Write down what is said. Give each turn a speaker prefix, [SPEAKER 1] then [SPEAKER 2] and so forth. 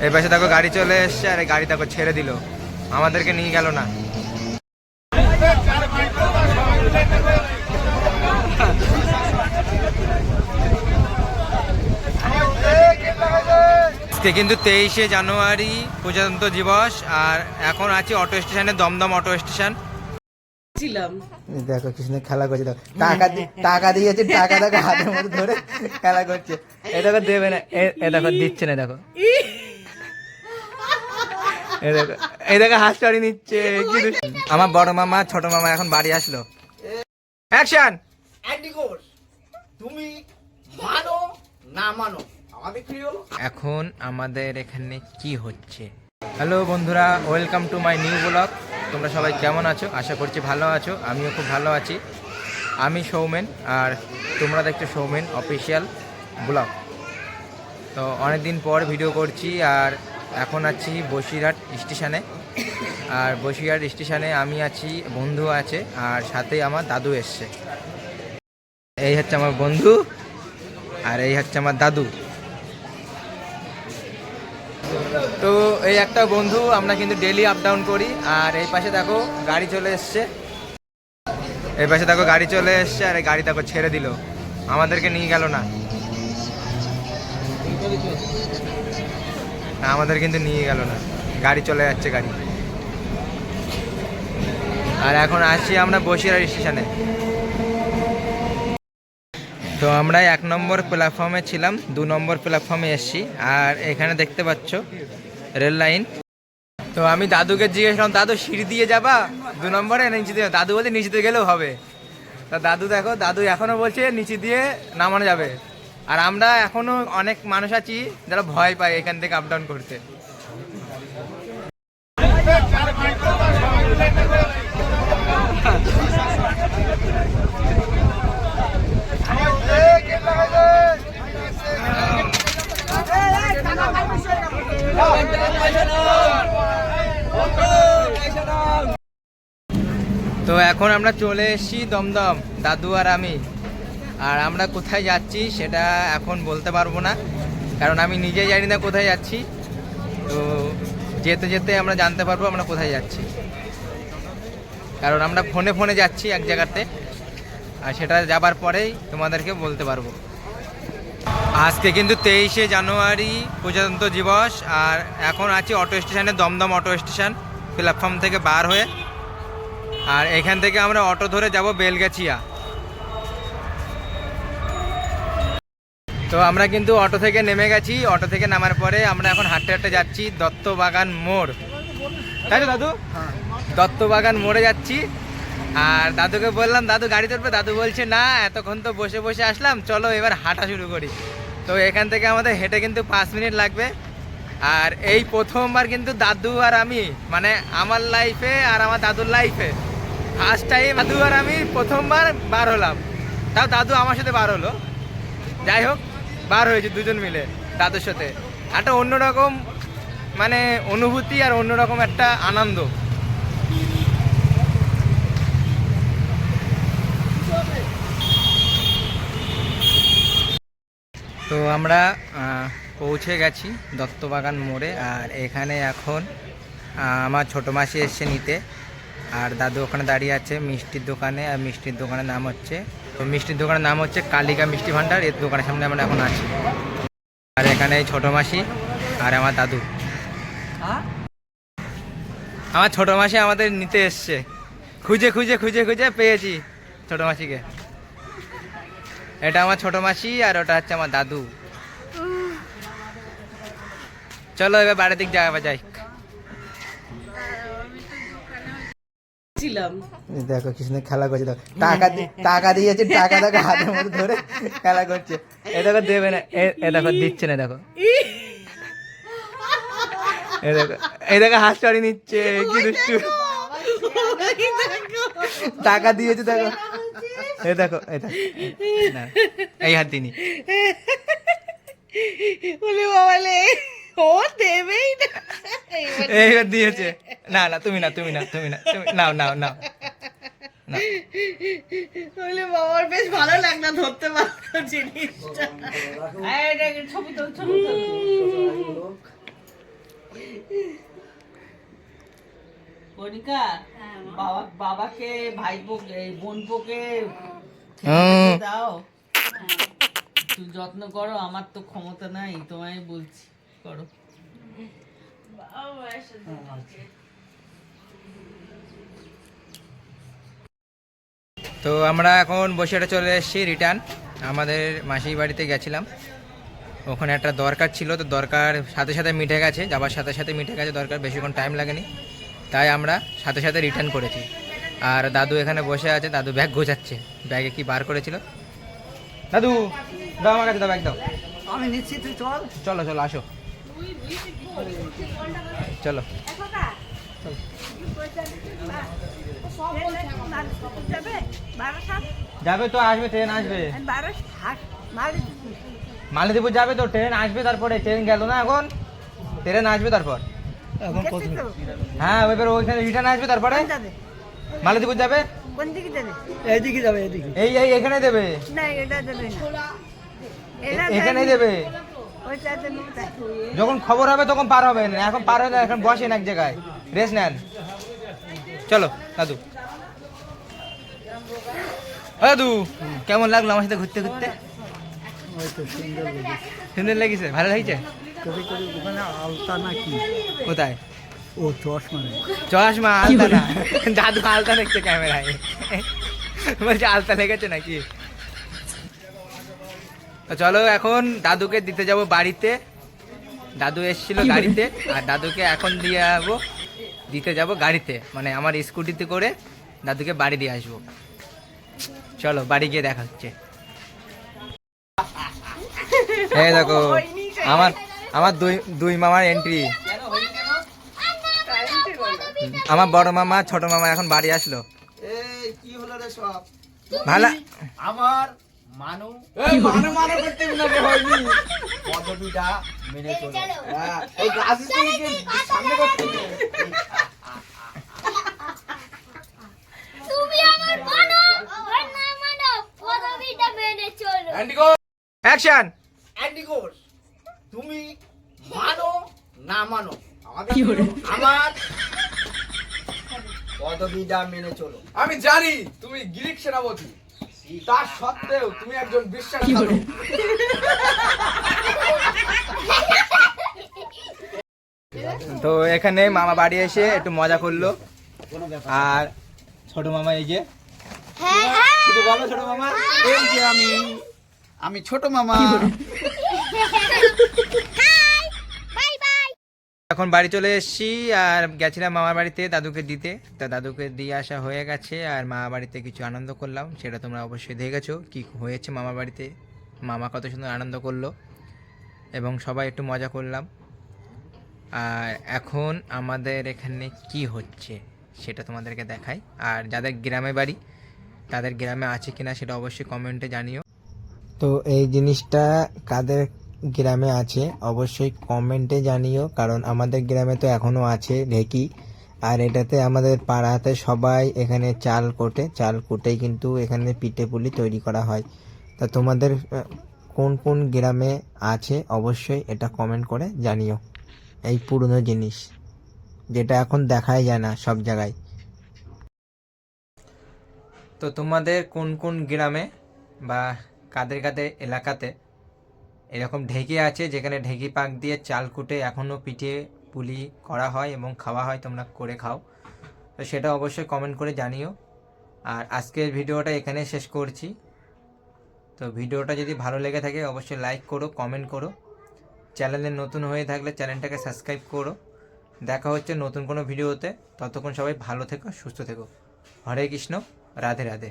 [SPEAKER 1] এই পাশে দেখো গাড়ি চলে এসছে আর এই গাড়ি দেখো ছেড়ে দিল। আমাদেরকে নিয়ে গেল না। আজকে কিন্তু তেইশে জানুয়ারি প্রজাতন্ত্র দিবস আর এখন আছি অটো স্টেশনে দমদম অটো স্টেশন।
[SPEAKER 2] ছিলাম।
[SPEAKER 1] দেখো কৃষ্ণ খেলা করছে দেখো। টাকা দি- টাকা দিয়েছে টাকা দেখো হাতের মধ্যে ধরে খেলা করছে। এটা দেখো দেবে না এ- এ দেখো দিচ্ছে না দেখো। এই দেখো হাত টাড়ি নিচ্ছে আমার বড় মামা ছোট মামা এখন বাড়ি আসলো। অ্যাকশন
[SPEAKER 3] তুমি মানো না মানো?
[SPEAKER 1] এখন আমাদের এখানে কি হচ্ছে? হ্যালো বন্ধুরা welcome to my new blog তোমরা সবাই কেমন আছো? আশা করছি ভালো আছো আমিও খুব ভালো আছি। আমি সৌমেন আর তোমরা দেখছ সৌমেন অফিসিয়াল ব্লগ তো অনেক দিন পর ভিডিও করছি আর এখন আছি বসিরহাট স্টেশনে। আর বসিরহাট স্টেশনে আমি আছি, বন্ধু আছে, আর সাথে আমার দাদু এসছে। এই হচ্ছে আমার বন্ধু, আর এই হচ্ছে আমার দাদু। তো এই একটা বন্ধু, আমরা কিন্তু ডেলি আপ ডাউন করি, আর এই পাশে দেখো গাড়ি চলে এসছে। এই পাশে দেখো গাড়ি চলে এসছে, আর এই গাড়ি দেখো ছেড়ে দিল। আমাদেরকে নিয়ে গেল না। আমাদের কিন্তু নিয়ে গেল না। গাড়ি চলে যাচ্ছে গাড়ি। আর এখন আসছি আমরা বসিরহাট স্টেশনে। তো আমরা এক নম্বর প্ল্যাটফর্মে ছিলাম, দু নম্বর প্ল্যাটফর্মে এসেছি। আর এখানে দেখতে পাচ্ছ রেল লাইন। তো আমি দাদুকে জিজ্ঞেস করলাম, দাদু, সিঁড়ি দিয়ে যাবা? দু নম্বরে নিচে দিয়ে? দাদু বলছে, নিচে দিয়ে গেলেও হবে। তা দাদু দেখো, দাদু এখনও বলছে নিচে দিয়ে নামানো যাবে। আর আমরা এখনও অনেক মানুষ আছি যারা ভয় পায় এখান থেকে আপ ডাউন করতে। তো এখন আমরা চলে এসেছি দমদম, দাদু আর আমি। আর আমরা কোথায় যাচ্ছি সেটা এখন বলতে পারব না, কারণ আমি নিজেই জানি না কোথায় যাচ্ছি। তো যেতে যেতে আমরা জানতে পারব আমরা কোথায় যাচ্ছি। কারণ আমরা ফোনে ফোনে যাচ্ছি এক জায়গাতে, আর সেটা যাবার পরেই তোমাদেরকে বলতে পারব। আজকে কিন্তু তেইশে জানুয়ারি প্রজাতন্ত্র দিবস, আর এখন আছি অটো স্টেশনে, দমদম অটো স্টেশন, প্ল্যাটফর্ম থেকে বার হয়ে। আর এখান থেকে আমরা অটো ধরে যাব বেলগাছিয়া। তো আমরা কিন্তু অটো থেকে নেমে গেছি। অটো থেকে নামার পরে আমরা এখন হাঁটতে হাঁটতে যাচ্ছি দত্তবাগান মোড়। তাই তো দাদু? দত্তবাগান মোড়ে যাচ্ছি। আর দাদুকে বললাম, দাদু, গাড়ি ধরবে? দাদু বলছে, না, এতক্ষণ তো বসে বসে আসলাম। চলো এবার হাঁটা শুরু করি। তো এখান থেকে আমাদের হেঁটে কিন্তু পাঁচ মিনিট লাগবে। আর এই প্রথমবার কিন্তু দাদু আর আমি মানে আমার লাইফে আর আমার দাদুর লাইফে ফার্স্ট টাইম দাদু আর আমি প্রথমবার বার হলাম। তাও দাদু আমার সাথে বার হলো। যাই হোক বার হয়েছে দুজন মিলে দাদুর সাথে। একটা অন্যরকম মানে অনুভূতি আর অন্যরকম একটা আনন্দ। তো আমরা পৌঁছে গেছি দত্তবাগান মোড়ে আর এখানে এখন আমার ছোটো মাসি এসছে নিতে। আর দাদু ওখানে দাঁড়িয়ে আছে মিষ্টির দোকানে, আর মিষ্টির দোকানের নাম হচ্ছে তো মিষ্টির দোকানের নাম হচ্ছে কালিকা মিষ্টি ভাণ্ডার। এর দোকানের সামনে আমরা এখন আছি। আর এখানে ছোটো মাসি আর আমার দাদু। আমার ছোটো মাসি আমাদের নিতে এসছে। খুঁজে খুঁজে খুঁজে খুঁজে পেয়েছি ছোটো মাসিকে। এটা আমার ছোট মাসি আর ওটা হচ্ছে আমার দাদু। চলো এবার বাড়ির দিক যাওয়া যাই
[SPEAKER 2] ছিলাম
[SPEAKER 1] দেখো কৃষ্ণ খেলা করছে দেখো। টাকা টাকা দিয়েছে টাকা দেখো হাতের মধ্যে ধরে খেলা করছে। এ দেখো দেবে না এ- এ দেখো দিচ্ছে না দেখো। এ দেখো এই দেখো হাত টাড়ি নিচ্ছে কি দুষ্টু। টাকা দিয়েছে দেখো। এ দেখো না, এই হাত দিনি
[SPEAKER 2] বলে বাবালে ও দেবেই এইবার
[SPEAKER 1] দিয়েছে। না না তুমি না তুমি না তুমি না তুমি নাও নাও নাও।
[SPEAKER 2] হ্যাঁ, বাবাকে ভাই পোকে বোন
[SPEAKER 1] পোকে
[SPEAKER 2] দাও। যত্ন করো আমার তো ক্ষমতা নাই তোমায় বলছি। করো।
[SPEAKER 1] তো আমরা এখন বসিরহাটে চলে এসেছি রিটার্ন। আমাদের মাসির বাড়িতে গেছিলাম। ওখানে একটা দরকার ছিল তো দরকার সাথে সাথে মিটে গেছে। যাবার সাথে সাথে মিটে গেছে দরকার বেশিক্ষণ টাইম লাগেনি। তাই আমরা সাথে সাথে রিটার্ন করেছি। আর দাদু এখানে বসে আছে দাদু ব্যাগ গোছাচ্ছে। ব্যাগে কি বার করেছিল? দাদু দাও আমার কাছে দাও ব্যাগ দাও।
[SPEAKER 2] আমি নিচ্ছি তুই চল।
[SPEAKER 1] চলো চলো আসো। চলো। যাবে তো আসবে ট্রেন আসবে। মালদীপুর যাবে তো ট্রেন আসবে তারপরে ট্রেন গেল না এখন? ট্রেন আসবে তারপর।
[SPEAKER 2] এখন কত
[SPEAKER 1] হ্যাঁ এবার ওইখানে রিটার্ন আসবে তারপরে? মালদীপুর যাবে?
[SPEAKER 4] কোন দিকে দেবে
[SPEAKER 2] এইদিকে যাবে এইদিকে।
[SPEAKER 1] এই এই এখানে দেবে।
[SPEAKER 4] না এটা দেবে না।
[SPEAKER 1] এখানেই দেবে? যখন খবর হবে তখন পার হবেন এখন পার হয়ে এখন বসেন এক জায়গায়। রেস্ট নেন। চলো দাদু। দাদু কেমন লাগল আমার সাথে ঘুরতে ঘুরতে? সুন্দর লেগেছে ভালো লাগছে?
[SPEAKER 2] আলতা নাকি
[SPEAKER 1] কোথায়?
[SPEAKER 2] ও চশমা
[SPEAKER 1] চশমা আলতা না দাদু আলতা দেখছে ক্যামেরায়। বলছে আলতা লেগেছে নাকি? তো চলো এখন দাদুকে দিতে যাব বাড়িতে। দাদু এসেছিল গাড়িতে আর দাদুকে এখন দিয়ে যাব দিতে যাব গাড়িতে মানে আমার স্কুটিতে করে দাদুকে বাড়ি দিয়ে আসব। চলো বাড়ি গিয়ে দেখা হচ্ছে। এই দেখো আমার আমার দুই দুই মামার এন্ট্রি আমার বড় মামা ছোট মামা এখন বাড়ি আসলো।
[SPEAKER 3] এই মানু পদ্ধতিটা মেনে চলো। হ্যাঁ, সামনে করতে
[SPEAKER 5] তুমি আমার মানো আর না মানো পদবিটা মেনে চলো।
[SPEAKER 1] অ্যাকশন
[SPEAKER 3] অ্যান্ডি ঘোষ তুমি মানো না মানো? আমাদের আমার পদবিটা মেনে চলো।
[SPEAKER 6] আমি জানি তুমি গ্রিক সেনাপতি। তার সত্ত্বেও তুমি একজন বিশ্বাস
[SPEAKER 1] তো এখানে মামা বাড়ি এসে একটু মজা করল। আর ছোট মামা এই যে।
[SPEAKER 5] হ্যাঁ হ্যাঁ।
[SPEAKER 1] কিছু বলো ছোট মামা।
[SPEAKER 3] এই যে আমি আমি ছোট মামা।
[SPEAKER 1] এখন বাড়ি চলে এসেছি আর গেছিলাম মামার বাড়িতে দাদুকে দিতে। তা দাদুকে দিয়ে আসা হয়ে গেছে আর মামা বাড়িতে কিছু আনন্দ করলাম, সেটা তোমরা অবশ্যই দেখেছ কি হয়েছে মামার বাড়িতে। মামা কত সুন্দর আনন্দ করল এবং সবাই একটু মজা করলাম। আর এখন আমাদের এখানে কি হচ্ছে সেটা তোমাদেরকে দেখাই। আর যাদের গ্রামে বাড়ি, তাদের গ্রামে আছে কিনা সেটা অবশ্যই কমেন্টে জানিও। তো এই জিনিসটা কাদের গ্রামে আছে, অবশ্যই কমেন্টে জানিও, কারণ আমাদের গ্রামে তো এখনও আছে ঢেকি। আর এটাতে আমাদের পাড়াতে সবাই এখানে চাল কোটে, চাল কুটেই কিন্তু এখানে পিঠে পুলি তৈরি করা হয়। তা তোমাদের কোন কোন গ্রামে আছে, অবশ্যই এটা কমেন্ট করে জানিও, এই পুরনো জিনিস, যেটা এখন দেখাই যায় না সব জায়গায়। তো তোমাদের কোন কোন গ্রামে বা কাদের কাদের এলাকাতে এরকম ঢেকি আছে যেখানে ঢেকি পাক দিয়ে চাল কুটে এখনও পিঠে পুলি করা হয় এবং খাওয়া হয়, তোমরা করে খাও। তো সেটা অবশ্যই কমেন্ট করে জানিও। আর আজকের ভিডিওটা এখানে শেষ করছি। তো ভিডিওটা যদি ভালো লেগে থাকে, অবশ্যই লাইক করো কমেন্ট করো। চ্যানেলে নতুন হয়ে থাকলে চ্যানেলটাকে সাবস্ক্রাইব করো। দেখা হচ্ছে নতুন কোনো ভিডিওতে। ততক্ষণ সবাই ভালো থেকো, সুস্থ থেকো। হরে কৃষ্ণ, রাধে রাধে।